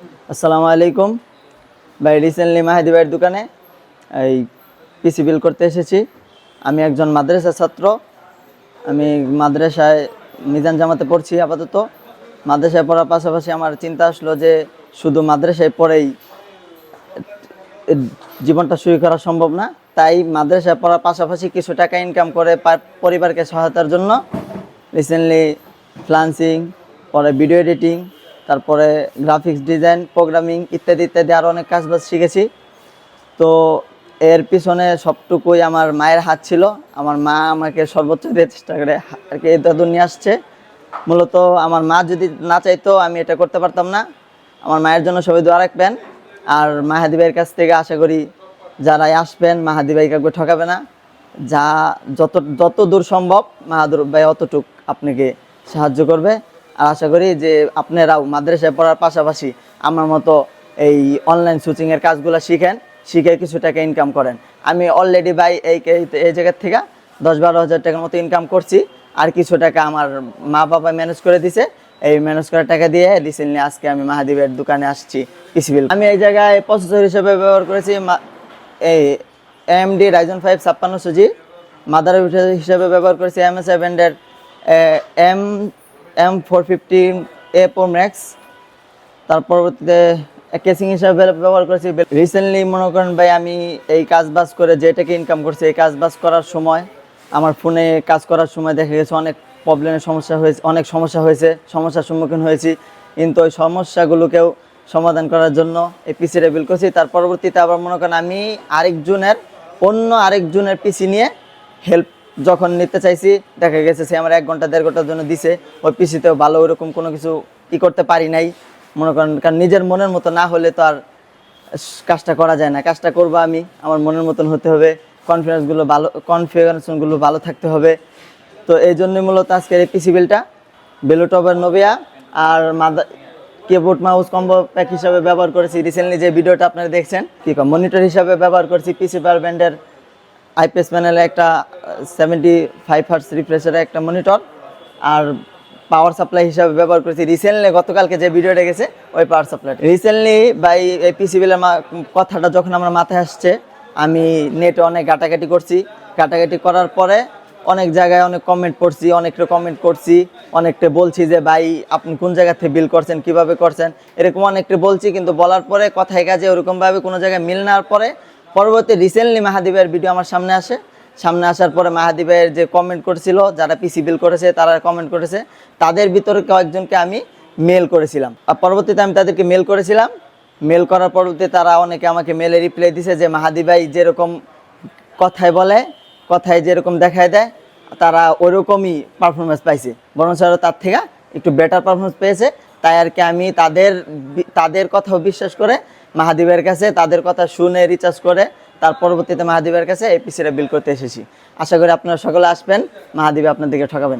আসসালামু আলাইকুম। ভাই রিসেন্টলি মাহাদি ভাইয়ের দোকানে এই পিসি বিল করতে এসেছি। আমি একজন মাদ্রাসা ছাত্র। আমি মাদ্রাসায় মিজান জামাতে পড়ছি আপাতত। মাদ্রাসায় পড়ার পাশাপাশি আমার চিন্তা আসলো যে শুধু মাদ্রাসায় পড়েই জীবনটা শুরু করা সম্ভব না। তাই মাদ্রাসায় পড়ার পাশাপাশি কিছু টাকা ইনকাম করে পরিবারকে সহায়তার জন্য রিসেন্টলি ফ্লান্সিং পরে ভিডিও এডিটিং তারপরে গ্রাফিক্স ডিজাইন প্রোগ্রামিং ইত্যাদি ইত্যাদি আরও অনেক কাজ বাজ শিখেছি। তো এর পিছনে সবটুকুই আমার মায়ের হাত ছিল। আমার মা আমাকে সর্বোচ্চ দিয়ে চেষ্টা করে আর কি এই নিয়ে আসছে। মূলত আমার মা যদি না চাইতো আমি এটা করতে পারতাম না। আমার মায়ের জন্য সবাই দোয়া রাখবেন। আর মাহাদি ভাইয়ের কাছ থেকে আশা করি যারাই আসবেন মাহাদি ভাই কাউকে ঠকাবে না। যা যত যত দূর সম্ভব মাহাদুর ভাই অতটুক আপনাকে সাহায্য করবে। আর আশা করি যে আপনারাও মাদ্রাসায় পড়ার পাশাপাশি আমার মতো এই অনলাইন সুচিংয়ের কাজগুলো শিখেন, শিখে কিছু টাকা ইনকাম করেন। আমি অলরেডি ভাই এই এই- জায়গার থেকে দশ বারো হাজার টাকার মতো ইনকাম করছি, আর কিছু টাকা আমার মা বাবা ম্যানেজ করে দিছে। এই ম্যানেজ করা টাকা দিয়ে রিসেন্টলি আজকে আমি মাহাদীপের দোকানে আসছি পিসি আমি এই জায়গায় প্রসেসর হিসেবে ব্যবহার করেছি এই এমডি রাইজন ফাইভ ছাপ্পান্নশো জি। মাদার হিসেবে ব্যবহার করেছি এম এস ব্যান্ডের M M four fifty A pro max তার পরবর্তীতে কেসিং হিসাবে ব্যবহার করেছি। রিসেন্টলি মনে করেন ভাই, আমি এই কাজ বাজ করে যেটাকে ইনকাম করছি, এই কাজ বাজ করার সময়, আমার ফোনে কাজ করার সময় দেখা গেছে অনেক প্রবলেমের সমস্যা হয়েছে, অনেক সমস্যা হয়েছে, সমস্যার সম্মুখীন হয়েছি। কিন্তু ওই সমস্যাগুলোকেও সমাধান করার জন্য এই পিসি রেবিল করছি। তার পরবর্তীতে আবার মনে করেন আমি আরেকজনের, অন্য আরেকজনের পিসি নিয়ে হেল্প যখন নিতে চাইছি, দেখা গেছে সে আমার এক ঘণ্টা, দেড় ঘণ্টার জন্য দিছে। ওই পিসিতেও ভালো ওইরকম কোনো কিছু ই করতে পারি নাই। মনে করেন, কারণ নিজের মনের মতো না হলে তো আর কাজটা করা যায় না। কাজটা করব আমি, আমার মনের মতন হতে হবে। কনফিডেন্সগুলো ভালো কনফিগারেশনগুলো ভালো থাকতে হবে। তো এই জন্যই মূলত আজকের এই পিসি বিলটা। বেলুটবের নোভিয়া আর মাদা কিবোর্ড মাউস কম্বো প্যাক হিসাবে ব্যবহার করেছি। রিসেন্টলি যে ভিডিওটা আপনারা দেখছেন, কি মনিটর হিসাবে ব্যবহার করেছি পিসি পাওয়ার ব্যান্ডের আইপিএস প্যানেলে একটা সেভেন্টি ফাইভ হার্স রিফ্রেশারের একটা মনিটর আর পাওয়ার সাপ্লাই হিসাবে ব্যবহার করেছি রিসেন্টলি গতকালকে যে ভিডিওটা গেছে, ওই পাওয়ার সাপ্লাই রিসেন্টলি বাই এই পিসিবিলের কথাটা যখন আমার মাথায় আসছে, আমি নেটে অনেক ঘাটাঘাটি করছি। ঘাটাঘাটি করার পরে অনেক জায়গায় অনেক কমেন্ট পড়ছি, অনেকটা কমেন্ট করছি, অনেকটা বলছি যে, ভাই, আপনি কোন জায়গা থেকে বিল করছেন, কীভাবে করছেন? এরকম অনেকটা বলছি, কিন্তু বলার পরে, কথায় কাজে ওরকমভাবে কোনো জায়গায় মিল নেওয়ার পরে পরবর্তী রিসেন্টলি মাহাদীপের ভিডিও আমার সামনে আসে। সামনে আসার পরে মাহাদীপের যে কমেন্ট করেছিল, যারা পিসি বিল করেছে, তারা কমেন্ট করেছে। তাদের ভিতরে কয়েকজনকে আমি মেল করেছিলাম। আর পরবর্তীতে আমি তাদেরকে মেল করেছিলাম। মেল করার পরবর্তীতে তারা অনেকে আমাকে মেলে রিপ্লাই দিছে যে, মাহাদি ভাই যেরকম কথায় বলে, কথায় যেরকম দেখায় দেয়, তারা ওরকমই পারফরমেন্স পাইছে। বরং আরও তার থেকে একটু বেটার পারফরমেন্স পেয়েছে। তাই আর কি আমি তাদের তাদের কথাও বিশ্বাস করে মাহাদীপের কাছে তাদের কথা শুনে রিচার্জ করে, তার পরবর্তীতে মাহাদীপের কাছে এই বিল করতে এসেছি। আশা করি আপনারা সকলে আসবেন মাহাদীপ আপনাদেরকে ঠকাবে না।